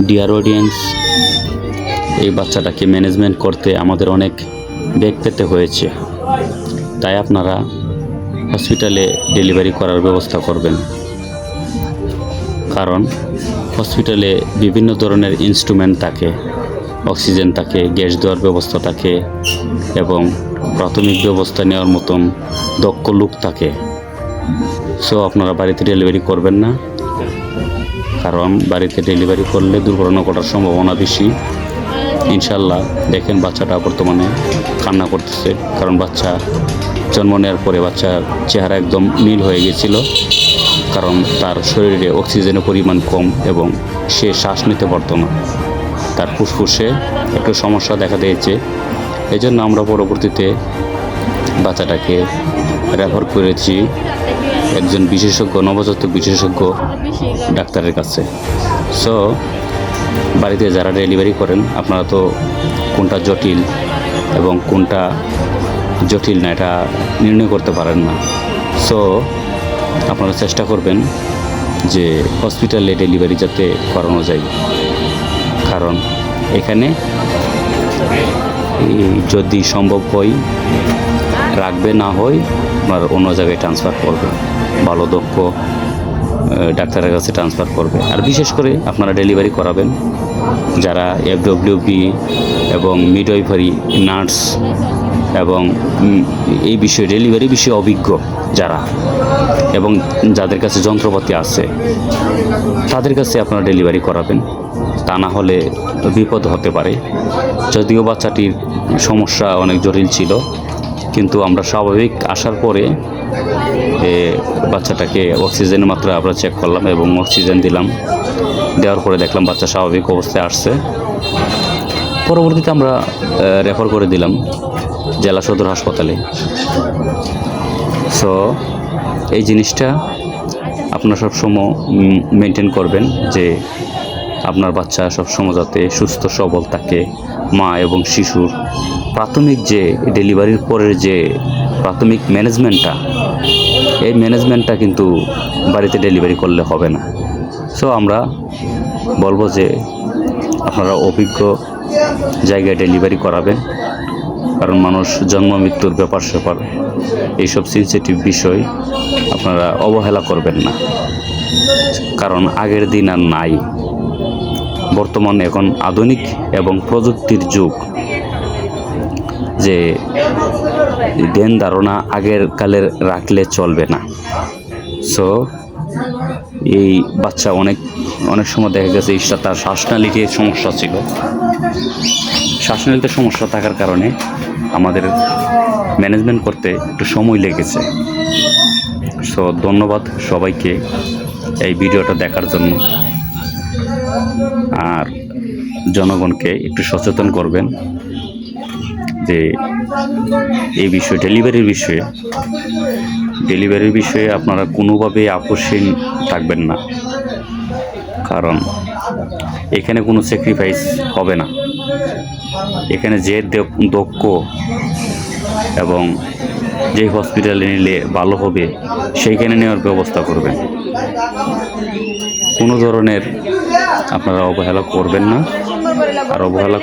Dear audience এই বাচ্চাটাকে management করতে আমাদের অনেক বেগ পেতে হয়েছে। তাই আপনারা হসপিটালে ডেলিভারি করার ব্যবস্থা করবেন। কারণ হসপিটালে বিভিন্ন ধরনের ইনস্ট্রুমেন্ট থাকে অক্সিজেন থাকে গ্যাস দেওয়ার ব্যবস্থা থাকে এবং প্রাথমিক ব্যবস্থা নেওয়ার মতন দক্ষ লোক থাকে। সো আপনারা বাড়িতে ডেলিভারি করবেন না। কারণ বাড়িতে ডেলিভারি করলে দুর্ঘটনা ঘটার সম্ভাবনা বেশি। ইনশাল্লাহ দেখেন বাচ্চাটা বর্তমানে কান্না করতেছে, কারণ বাচ্চা জন্ম নেওয়ার পরে বাচ্চার চেহারা একদম নীল হয়ে গেছিল, কারণ তার শরীরে অক্সিজেনের পরিমাণ কম এবং সে শ্বাস নিতে পারতো না। তার ফুসফুসে একটু সমস্যা দেখা দিয়েছে। এই আমরা পরবর্তীতে বাচ্চাটাকে রেফার করেছি। একজন বিশেষজ্ঞ, নবজাতক বিশেষজ্ঞ ডাক্তারের কাছে। সো বাড়িতে যারা ডেলিভারি করেন, আপনারা তো কোনটা জটিল এবং কোনটা জটিল না, এটা নির্ণয় করতে পারেন না। সো আপনারা চেষ্টা করবেন যে হসপিটালে ডেলিভারি যাতে করানো যায়। কারণ এখানে যদি সম্ভব হয় রাখবে, না হয় আপনার অন্য জায়গায় ট্রান্সফার করবে ভালো দক্ষ ডাক্তারের কাছে ট্রান্সফার করবে। আর বিশেষ করে আপনারা ডেলিভারি করাবেন, যারা এফডব্লিউপি এবং মিডওয়াইফারি নার্স এবং এই বিষয়ে ডেলিভারি বিষয়ে অভিজ্ঞ যারা এবং যাদের কাছে যন্ত্রপাতি আছে, তাদের কাছে আপনারা ডেলিভারি করাবেন। তা না হলে বিপদ হতে পারে। যদিও বাচ্চাটির সমস্যা অনেক জটিল ছিল কিন্তু আমরা স্বাভাবিক আসার পরে বাচ্চাটাকে অক্সিজেনের মাত্রা আমরা চেক করলাম এবং অক্সিজেন দিলাম। দেওয়ার পরে দেখলাম বাচ্চা স্বাভাবিক অবস্থায় আসছে। পরবর্তীতে আমরা রেফার করে দিলাম জেলা সদর হাসপাতালে। সো এই জিনিসটা আপনারা সবসময় মেনটেন করবেন যে আপনার বাচ্চা সবসময় যাতে সুস্থ, সবল থাকে। মা এবং শিশুর প্রাথমিক যে ডেলিভারির পরের যে প্রাথমিক ম্যানেজমেন্টটা, এই ম্যানেজমেন্টটা কিন্তু বাড়িতে ডেলিভারি করলে হবে না। সো আমরা বলব যে আপনারা অভিজ্ঞ জায়গায় ডেলিভারি করাবেন, কারণ মানুষ জন্ম মৃত্যুর ব্যাপার স্যাপার, এইসব সেন্সিটিভ বিষয় আপনারা অবহেলা করবেন না। কারণ আগের দিন আর নাই। বর্তমান এখন আধুনিক এবং প্রযুক্তির যুগ। যে ধ্যান ধারণা আগের কালের রাখলে চলবে না। সো এই বাচ্চা অনেক অনেক সময় দেখা গেছে ইচ্ছা তার শ্বাসনালীতে সমস্যা ছিল। শ্বাসনালীতে সমস্যা থাকার কারণে আমাদের ম্যানেজমেন্ট করতে একটু সময় লেগেছে। সো ধন্যবাদ সবাইকে এই ভিডিওটা দেখার জন্য। আর জনগণকে একটু সচেতন করবেন যে এই বিষয়ে, ডেলিভারির বিষয়ে ডেলিভারির বিষয়ে আপনারা কোনোভাবে আপোষহীন থাকবেন না। কারণ এখানে কোনো স্যাক্রিফাইস হবে না। এখানে যে দক্ষ এবং যে হসপিটালে নিলে ভালো হবে, সেইখানে নেওয়ার ব্যবস্থা করবেন। কোনো ধরনের আপনারা অবহেলা করবেন না। আর অবহেলা